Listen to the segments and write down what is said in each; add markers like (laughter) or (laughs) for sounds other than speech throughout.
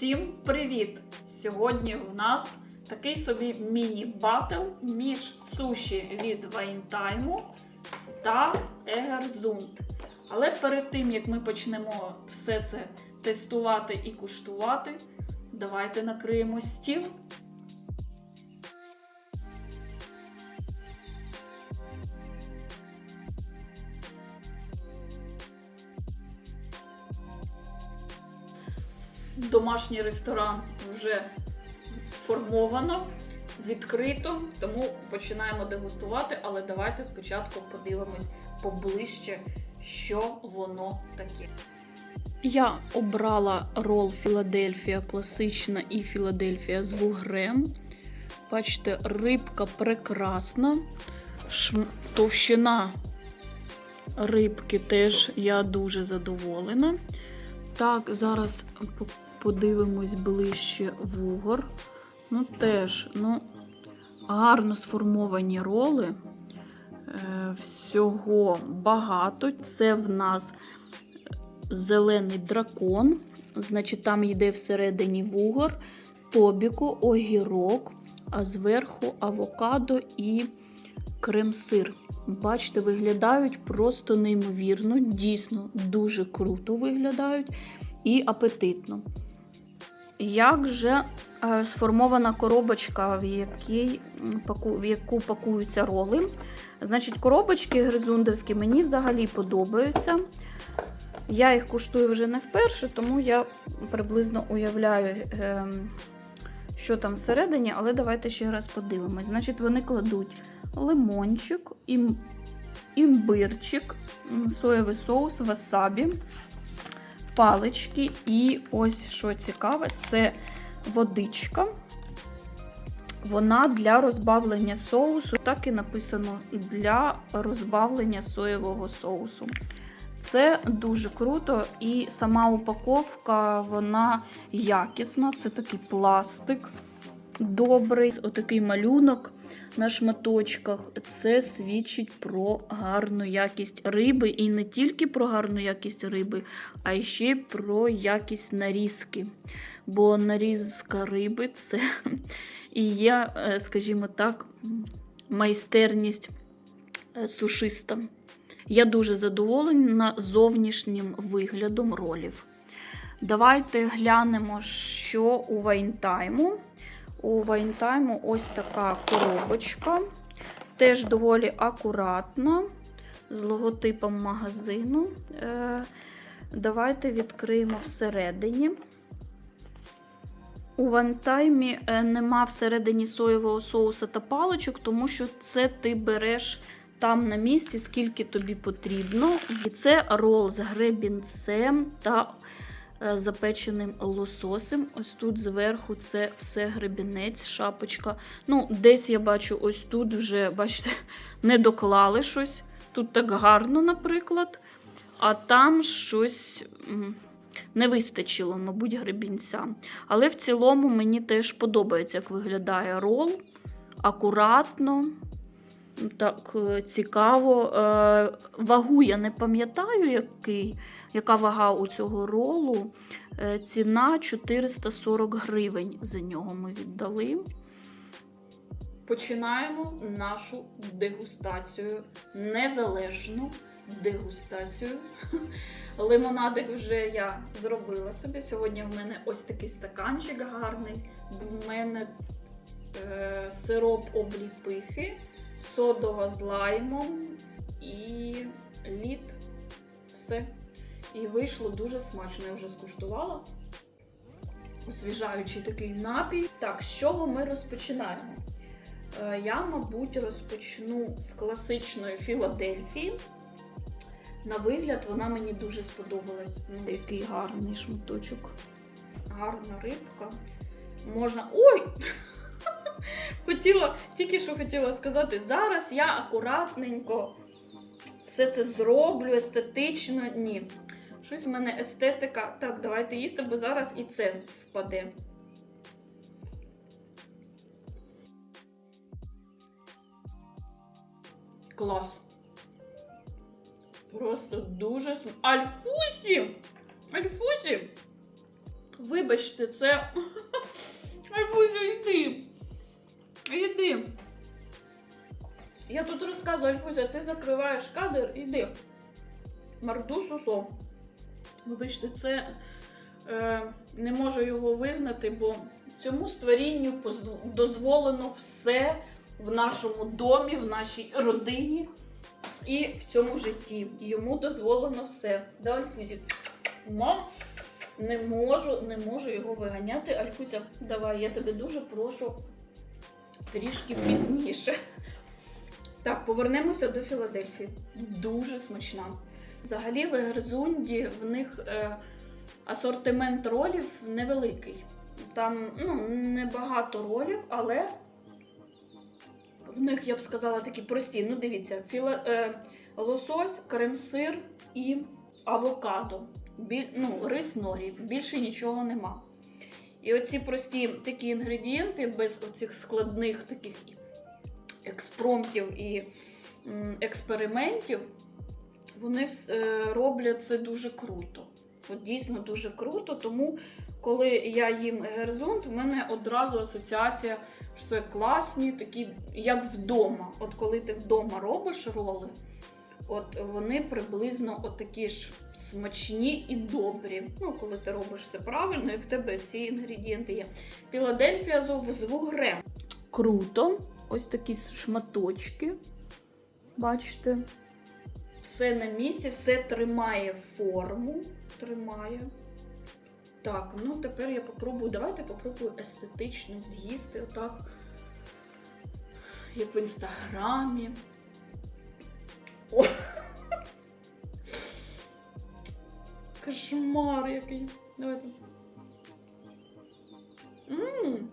Усім привіт! Сьогодні в нас такий собі міні-батл між суші від Вайнтайму та Егерзунд. Але перед тим як ми почнемо все це тестувати і куштувати, давайте накриємо стіл. Домашній ресторан вже сформовано, відкрито, тому починаємо дегустувати, але давайте спочатку подивимось поближче, що воно таке. Я обрала рол Філадельфія класична і Філадельфія з вугрем. Бачите, рибка прекрасна. Шм... Товщина рибки теж я дуже задоволена. Так, зараз подивимось ближче вугор. Ну, теж, ну, гарно сформовані роли. Е, всього багато. Це в нас зелений дракон. Значить, там йде всередині вугор, тобіко, огірок, а зверху авокадо і крем-сир. Бачите, виглядають просто неймовірно, дійсно дуже круто виглядають і апетитно. Як же е, сформована коробочка, в, якій, в яку пакуються роли? Значить, коробочки гризундовські мені взагалі подобаються. Я їх куштую вже не вперше, тому я приблизно уявляю, ем, що там всередині, але давайте ще раз подивимось. Значить, вони кладуть лимончик, ім, імбирчик, соєвий соус, васабі, палички і ось що цікаве, це водичка. Вона для розбавлення соусу, так і написано для розбавлення соєвого соусу. Це дуже круто, і сама упаковка вона якісна. Це такий пластик добрий, отакий малюнок на шматочках. Це свідчить про гарну якість риби. І не тільки про гарну якість риби, а й ще про якість нарізки. Бо нарізка риби це і є, е, скажімо так, майстерність е, сушиста. Я дуже задоволена зовнішнім виглядом ролів. Давайте глянемо, що у Вайнтайму. У Вайнтайму ось така коробочка. Теж доволі акуратна, з логотипом магазину. Е, Давайте відкриємо всередині. У вантаймі е, нема всередині соєвого соуса та паличок, тому що це ти береш там на місці, скільки тобі потрібно. І це рол з гребінцем та запеченим лососем. Ось тут зверху це все гребінець, шапочка. Ну, десь я бачу, ось тут вже, бачите, (laughs) не доклали щось. Тут так гарно, наприклад. А там щось не вистачило, мабуть, гребінця. Але в цілому мені теж подобається, як виглядає рол. Акуратно, так е, цікаво. Е, Вагу я не пам'ятаю, який, яка вага у цього ролу. Е, Ціна 440 гривень за нього ми віддали. Починаємо нашу дегустацію, незалежну дегустацію. (laughs) Лимонадик вже я зробила собі. Сьогодні в мене ось такий стаканчик гарний. В мене е, сироп обліпихи, содова з лаймом і лід. Все. І вийшло дуже смачно. Я вже скуштувала. Освіжаючий такий напій. Так, з чого ми розпочинаємо? Е, Я, мабуть, розпочну з класичної Філадельфії. На вигляд вона мені дуже сподобалась. Ну, який гарний шматочок. Гарна рибка. Можна. Ой! (laughs) Хотіла, тільки що хотіла сказати, зараз я акуратненько все це зроблю естетично. Ні. Щось в мене естетика. Так, давайте їсти, бо зараз і це впаде. Клас. Просто дуже см... Альфусі! Альфусі! Вибачте, це. (laughs) Альфузю, йди. Йди. Я тут розказую, Альфузя, ти закриваєш кадр, іди. Марту сусо. Вибачте, це е, не можу його вигнати, бо цьому створінню дозволено все в нашому домі, в нашій родині і в цьому житті. Йому дозволено все. Да, Альфузі? Мам, не можу, не можу його виганяти. Альфузя, давай, я тебе дуже прошу трішки пізніше. Так, повернемося до Філадельфії. Дуже смачна. Взагалі, в Герзунді в них е, асортимент ролів невеликий. Там ну, небагато ролів, але в них, я б сказала, такі прості. Ну, дивіться, філа, е, лосось, крем-сир і авокадо. Біль, ну, рис норі. Більше нічого нема. І оці прості такі інгредієнти без оцих складних таких експромтів і експериментів, вони е, роблять це дуже круто. От дійсно дуже круто. Тому, коли я їм герзунт, в мене одразу асоціація, що це класні, такі, як вдома. От коли ти вдома робиш роли, от вони приблизно от такі ж смачні і добрі. Ну, коли ти робиш все правильно, і в тебе всі інгредієнти є. Філадельфія з вугрем. Круто. Ось такі шматочки. Бачите? Все на місці, все тримає форму. Тримає. Так, ну тепер я попробую. Давайте попробую естетично з'їсти. Отак. Як в інстаграмі. О! Кошмар який. Давайте. Ммм.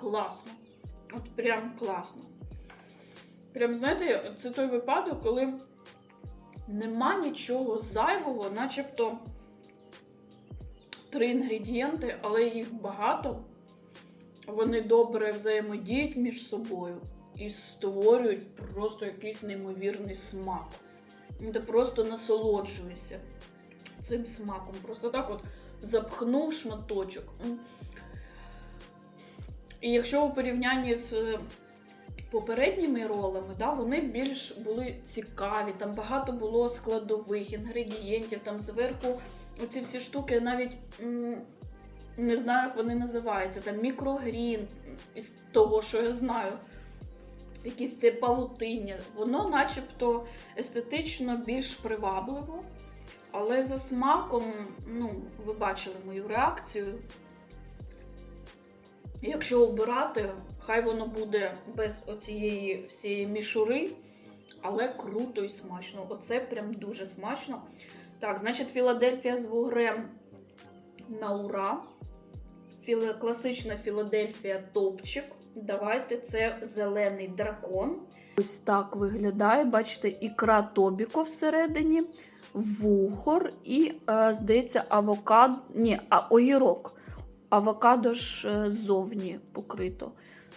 Класно. От прям класно. Прям, знаєте, це той випадок, коли нема нічого зайвого, начебто три інгредієнти, але їх багато. Вони добре взаємодіють між собою і створюють просто якийсь неймовірний смак. Ну, Ти просто насолоджуєшся цим смаком. Просто так от запхнув шматочок. І якщо у порівнянні з е, попередніми ролами, да, вони більш були цікаві, там багато було складових інгредієнтів, там зверху оці всі штуки, навіть не знаю, як вони називаються, там мікрогрін, із того, що я знаю. Якісь це павутиння, воно начебто естетично більш привабливо, але за смаком, ну, ви бачили мою реакцію. Якщо обирати, хай воно буде без оцієї всієї мішури, але круто і смачно. Оце прям дуже смачно. Так, значить, Філадельфія з вугрем на ура. Філе... Класична Філадельфія топчик. Давайте це зелений дракон. Ось так виглядає. Бачите, ікра Тобіко всередині, вухор і, е, здається, авокадо. Ні, а огірок. Авокадо ж е, ззовні покрито.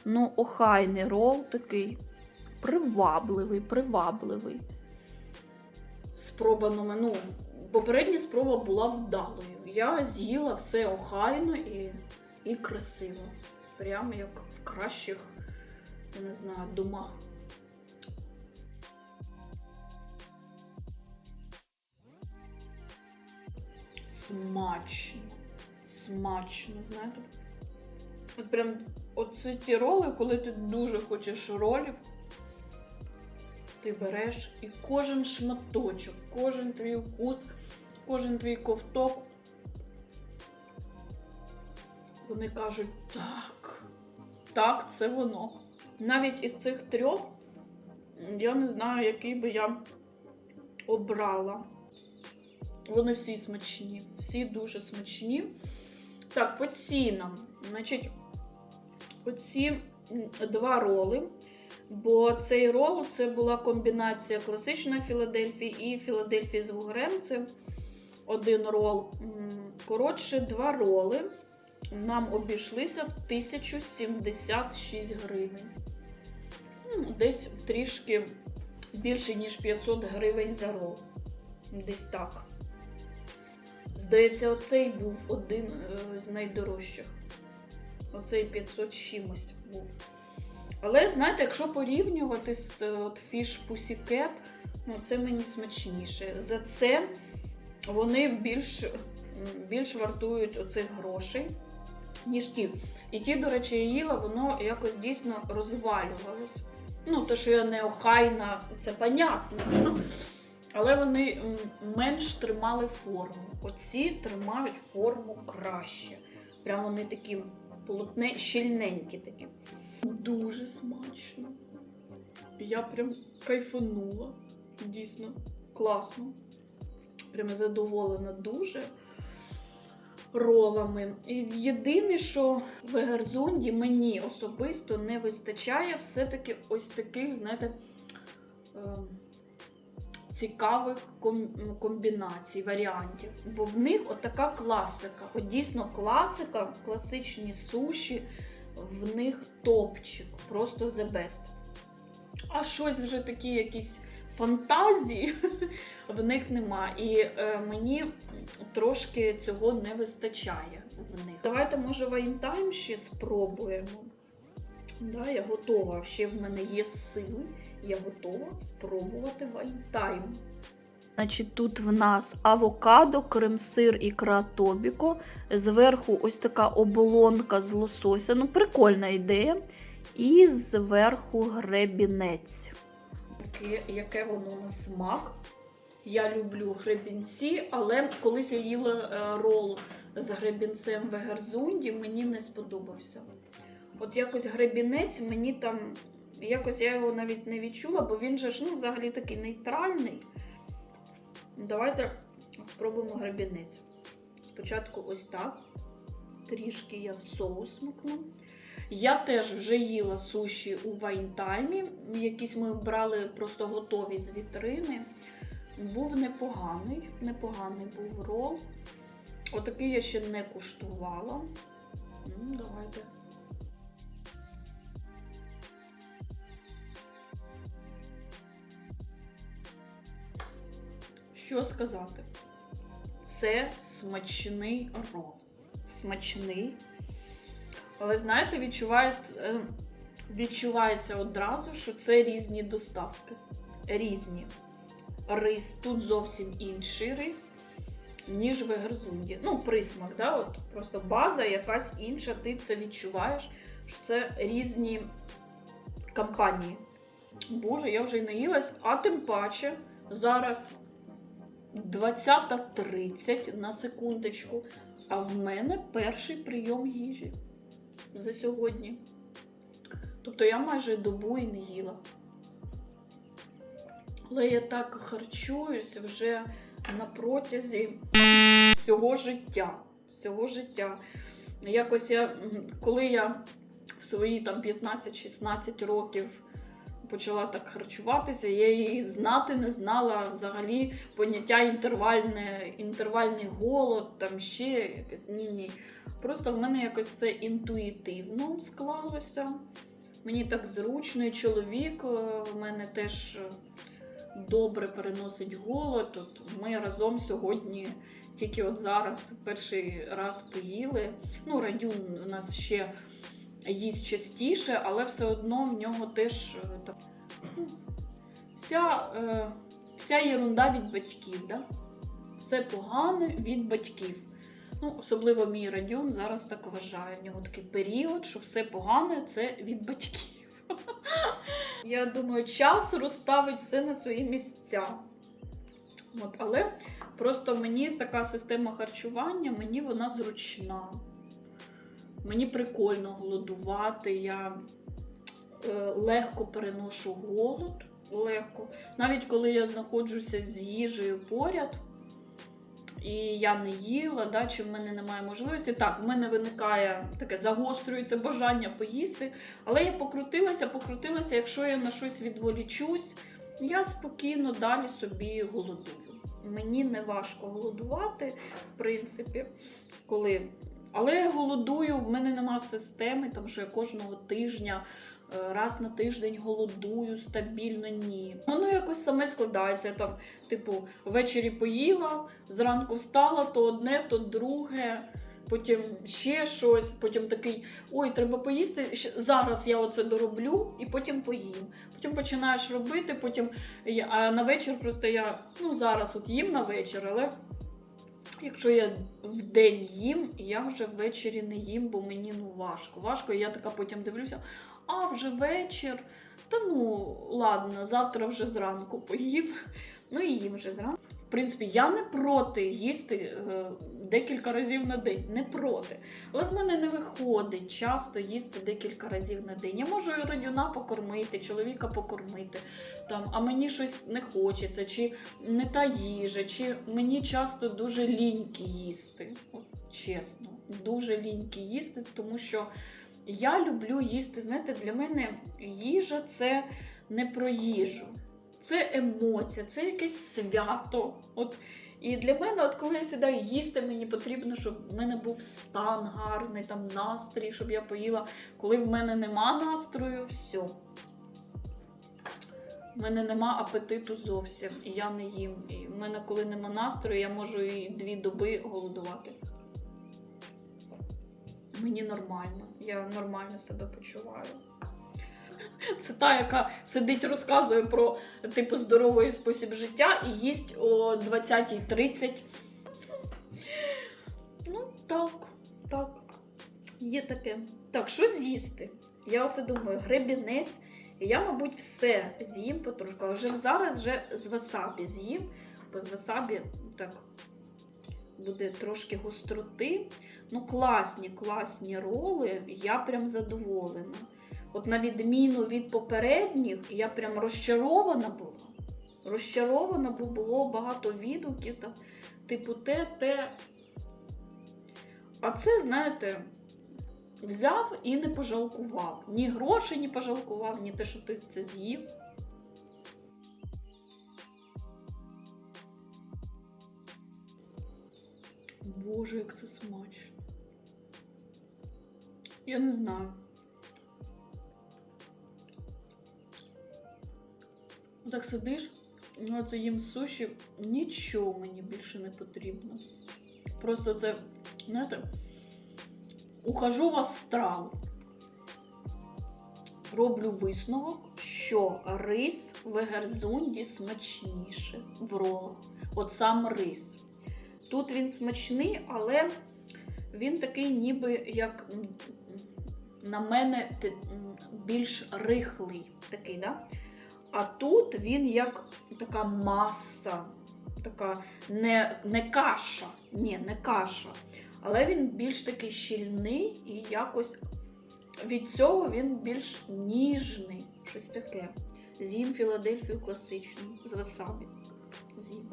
Ну, охайний рол такий привабливий, привабливий. Спроба номер, ну, попередня спроба була вдалою. Я з'їла все охайно і, і красиво. Прямо як в кращих, я не знаю, домах. Смачно. Смачно, знаєте. От прям оці ті роли, коли ти дуже хочеш ролів, ти береш і кожен шматочок, кожен твій вкус, кожен твій ковток. Вони кажуть, так, так, це воно. Навіть із цих трьох я не знаю, який би я обрала. Вони всі смачні, всі дуже смачні. Так, по цінам. Значить, оці два роли. Бо цей рол це була комбінація класичної Філадельфії і Філадельфії з вугрем. Це один рол. Коротше, два роли нам обійшлися в 1076 гривень. Ну, Десь трішки більше, ніж 500 гривень за рол. Десь так. Здається, оцей був один е, з найдорожчих. Оцей 500 чимось був. Але знаєте, якщо порівнювати з е, от, Fish Pussycat, ну це мені смачніше. За це вони більш, більш вартують оцих грошей, ніж ті. І ті, до речі, я їла, воно якось дійсно розвалювалось. Ну, то, що я не охайна, це понятно. Але вони менш тримали форму. Оці тримають форму краще. Прям вони такі полотне, щільненькі такі. Дуже смачно. Я прям кайфанула. Дійсно, класно. Прям задоволена дуже ролами. Єдине, що в Егерзунді мені особисто не вистачає все-таки ось таких, знаєте, ем, цікавих комбінацій, варіантів. Бо в них отака класика. От дійсно класика, класичні суші, в них топчик, просто the best. А щось вже такі якісь фантазії (laughs) в них нема. І е, мені трошки цього не вистачає в них. Давайте, може, Вайнтайм ще спробуємо. Да, я готова. Ще в мене є сили. Я готова спробувати вайнтайм. Значить, тут в нас авокадо, крем-сир, ікра тобіко. Зверху ось така оболонка з лосося. Ну, прикольна ідея. І зверху гребінець. Яке, яке воно на смак. Я люблю гребінці, але колись я їла е, рол з гребінцем в Егерзунді, мені не сподобався. От якось гребінець мені там, якось я його навіть не відчула, бо він же ж ну, взагалі такий нейтральний. Давайте спробуємо гребінець. Спочатку ось так. Трішки я в соус смакну. Я теж вже їла суші у вайнтаймі. Якісь ми брали просто готові з вітрини. Був непоганий, непоганий був рол. Отакий я ще не куштувала. Ну, давайте. Що сказати? Це смачний рол. Смачний. Але знаєте, відчувають, е, відчувається одразу, що це різні доставки. Різні. Рис тут зовсім інший рис, ніж в Егерзунді. Ну, присмак, да? От просто база якась інша, ти це відчуваєш, що це різні компанії. Боже, я вже й наїлась, а тим паче зараз 20.30 на секундочку. А в мене перший прийом їжі за сьогодні. Тобто я майже добу і не їла. Але я так харчуюсь вже на протязі всього життя. Всього життя. Якось я, коли я в свої там 15-16 років почала так харчуватися, я її знати не знала взагалі поняття інтервальне, інтервальний голод, там ще якесь. Ні-ні. Просто в мене якось це інтуїтивно склалося. Мені так зручно, і чоловік е, в мене теж е, добре переносить голод. От ми разом сьогодні, тільки от зараз, перший раз поїли. Ну, Радюн у нас ще їсть частіше, але все одно в нього теж е, так. Вся, е, вся єрунда від батьків. Да? Все погане від батьків. Ну, особливо мій Радюн зараз так вважає. В нього такий період, що все погане це від батьків. (laughs) Я думаю, час розставить все на свої місця. От, але просто мені така система харчування, мені вона зручна. Мені прикольно голодувати. Я е, легко переношу голод. Легко. Навіть коли я знаходжуся з їжею поряд, і я не їла, да, чи в мене немає можливості. Так, в мене виникає таке загострюється бажання поїсти. Але я покрутилася, покрутилася, якщо я на щось відволічусь, я спокійно далі собі голодую. Мені не важко голодувати, в принципі, коли. Але я голодую, в мене нема системи, тому що я кожного тижня е, раз на тиждень голодую стабільно, ні. Воно якось саме складається. Там, типу, ввечері поїла, зранку встала, то одне, то друге. Потім ще щось, потім такий, ой, треба поїсти. Зараз я оце дороблю і потім поїм. Потім починаєш робити, потім а на вечір просто я ну зараз от їм на вечір, але якщо я в день їм, я вже ввечері не їм, бо мені ну важко. Важко, я така потім дивлюся, а вже вечір. Та ну ладно, завтра вже зранку поїм. Ну і їм вже зранку. В принципі, я не проти їсти е, декілька разів на день. Не проти. Але в мене не виходить часто їсти декілька разів на день. Я можу родюна покормити, чоловіка покормити, там, а мені щось не хочеться, чи не та їжа, чи мені часто дуже ліньки їсти. От, чесно, дуже ліньки їсти, тому що я люблю їсти. Знаєте, для мене їжа це не про їжу. Це емоція, це якесь свято. От і для мене, от коли я сідаю їсти, мені потрібно, щоб в мене був стан гарний, там настрій, щоб я поїла. Коли в мене нема настрою, все. В мене нема апетиту зовсім, і я не їм. І в мене, коли нема настрою, я можу і дві доби голодувати. Мені нормально, я нормально себе почуваю. Це та, яка сидить, розказує про типу здоровий спосіб життя і їсть о 20.30. Ну, так, так. Є таке. Так, що з'їсти? Я оце думаю, гребінець. Я, мабуть, все з'їм потрошку. А вже зараз вже з васабі з'їм, бо з васабі так буде трошки гостроти. Ну, класні, класні роли. Я прям задоволена. От на відміну від попередніх, я прям розчарована була. Розчарована, бо було багато відгуків, там, типу те, те. А це, знаєте, взяв і не пожалкував. Ні грошей не пожалкував, ні те, що ти це з'їв. Боже, як це смачно. Я не знаю. Так сидиш, ну це їм суші, нічого мені більше не потрібно. Просто це, знаєте, ухожу в астрал. Роблю висновок, що рис в Егерзунді смачніше в ролах. От сам рис. Тут він смачний, але він такий, ніби як на мене більш рихлий. Такий, да? А тут він як така маса, така не, не каша. Ні, не каша. Але він більш такий щільний і якось від цього він більш ніжний. Щось таке. З'їм Філадельфію класичну з васабі. З'їм.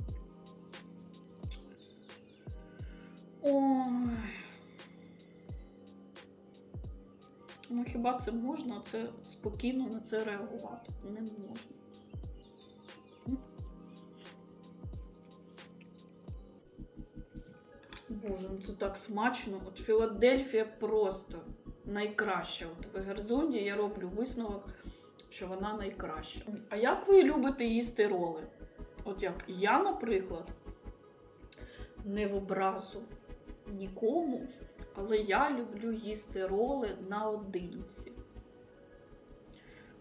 Ой. Ну хіба це можна? Це спокійно на це реагувати? Не можна. Боже, ну це так смачно. От Філадельфія просто найкраща. От в Егерзунді я роблю висновок, що вона найкраща. А як ви любите їсти роли? От як я, наприклад, не в образу нікому, але я люблю їсти роли наодинці.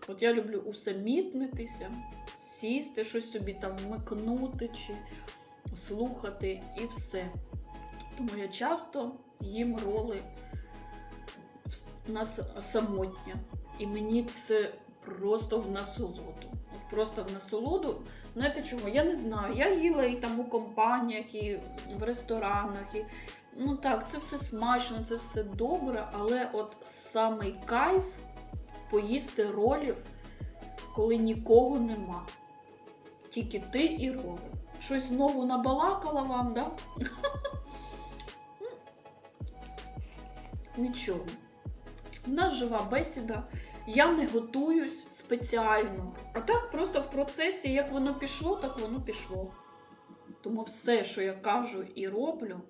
От я люблю усамітнитися, сісти, щось собі там вмикнути чи слухати і все. Тому я часто їм роли на самотня. І мені це просто в насолоду. Просто в насолоду. Знаєте чому? Я не знаю. Я їла і там у компаніях, і в ресторанах. І... Ну так, це все смачно, це все добре, але от самий кайф поїсти ролів, коли нікого нема. Тільки ти і роли. Щось знову набалакала вам, да? (laughs) Нічого. У нас жива бесіда. Я не готуюсь спеціально. А так просто в процесі, як воно пішло, так воно пішло. Тому все, що я кажу і роблю,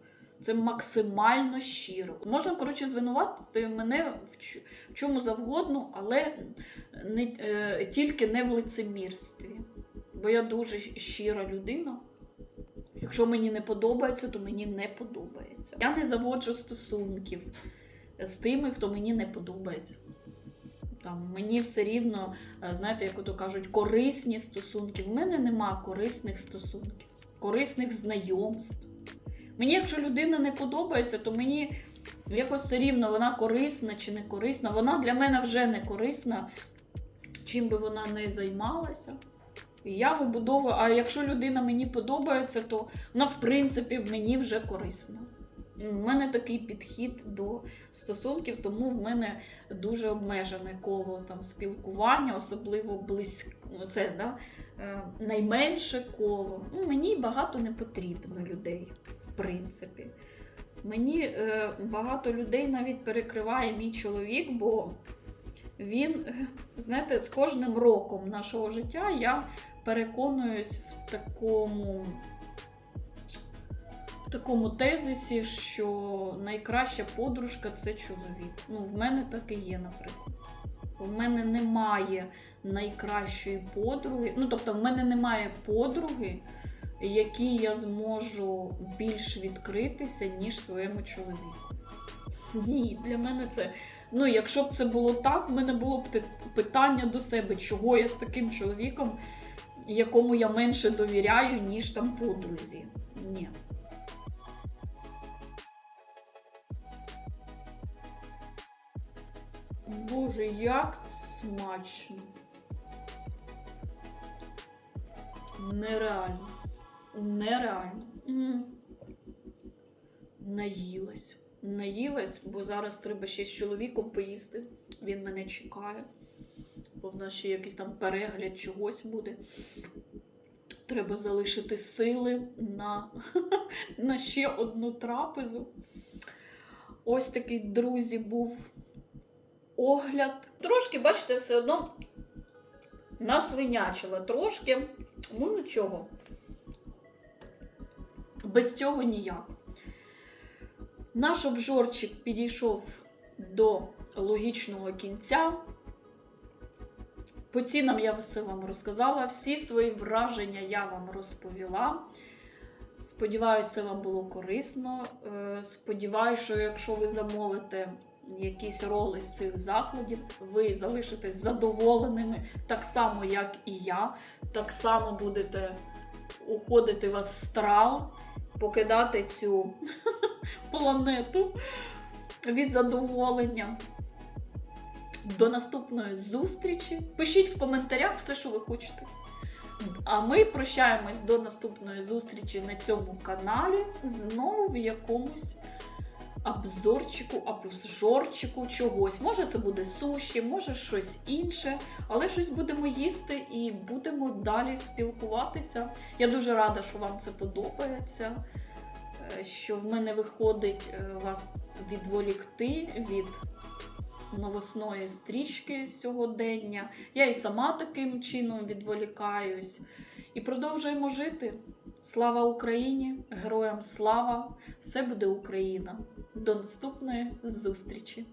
Це максимально щиро. Можна, коротше, звинуватити мене в чому завгодно, але не, е, тільки не в лицемірстві. Бо я дуже щира людина. Якщо мені не подобається, то мені не подобається. Я не заводжу стосунків з тими, хто мені не подобається. Там, мені все рівно, е, знаєте, як ото кажуть, корисні стосунки. В мене нема корисних стосунків, корисних знайомств. Мені, якщо людина не подобається, то мені якось все рівно вона корисна чи не корисна. Вона для мене вже не корисна, чим би вона не займалася. І я вибудовую, а якщо людина мені подобається, то вона, в принципі, мені вже корисна. У мене такий підхід до стосунків, тому в мене дуже обмежене коло там спілкування, особливо близько. Це да, е, найменше коло. Ну, мені багато не потрібно людей, в принципі. Мені е, багато людей навіть перекриває мій чоловік, бо він, е, знаєте, з кожним роком нашого життя я переконуюсь в такому, такому тезисі, що найкраща подружка це чоловік. Ну, в мене так і є, наприклад. У мене немає найкращої подруги. Ну, тобто, в мене немає подруги, якій я зможу більш відкритися, ніж своєму чоловіку. Ні, для мене це. Ну, якщо б це було так, в мене було б питання до себе, чого я з таким чоловіком, якому я менше довіряю, ніж там подрузі. Ні. Боже, як смачно. Нереально. Нереально. М. Наїлась. Наїлась, бо зараз треба ще з чоловіком поїсти. Він мене чекає. Бо в нас ще якийсь там перегляд чогось буде. Треба залишити сили на, (laughs) на ще одну трапезу. Ось такий, друзі, був огляд. Трошки, бачите, все одно насвинячила трошки. Ну нічого. Без цього ніяк. Наш обжорчик підійшов до логічного кінця. По цінам я все вам розказала. Всі свої враження я вам розповіла. Сподіваюся, вам було корисно. Е, Сподіваюся, що якщо ви замовите якісь роли з цих закладів, ви залишитесь задоволеними, так само, як і я. Так само будете уходити в астрал, покидати цю (laughs) планету від задоволення. До наступної зустрічі. Пишіть в коментарях все, що ви хочете. А ми прощаємось до наступної зустрічі на цьому каналі. Знову в якомусь обзорчику, обзорчику чогось. Може, це буде суші, може щось інше, але щось будемо їсти і будемо далі спілкуватися. Я дуже рада, що вам це подобається. е, Що в мене виходить е, вас відволікти від новосної стрічки сьогодення. Я і сама таким чином відволікаюсь. І продовжуємо жити. Слава Україні! Героям слава! Все буде Україна! До наступної зустрічі!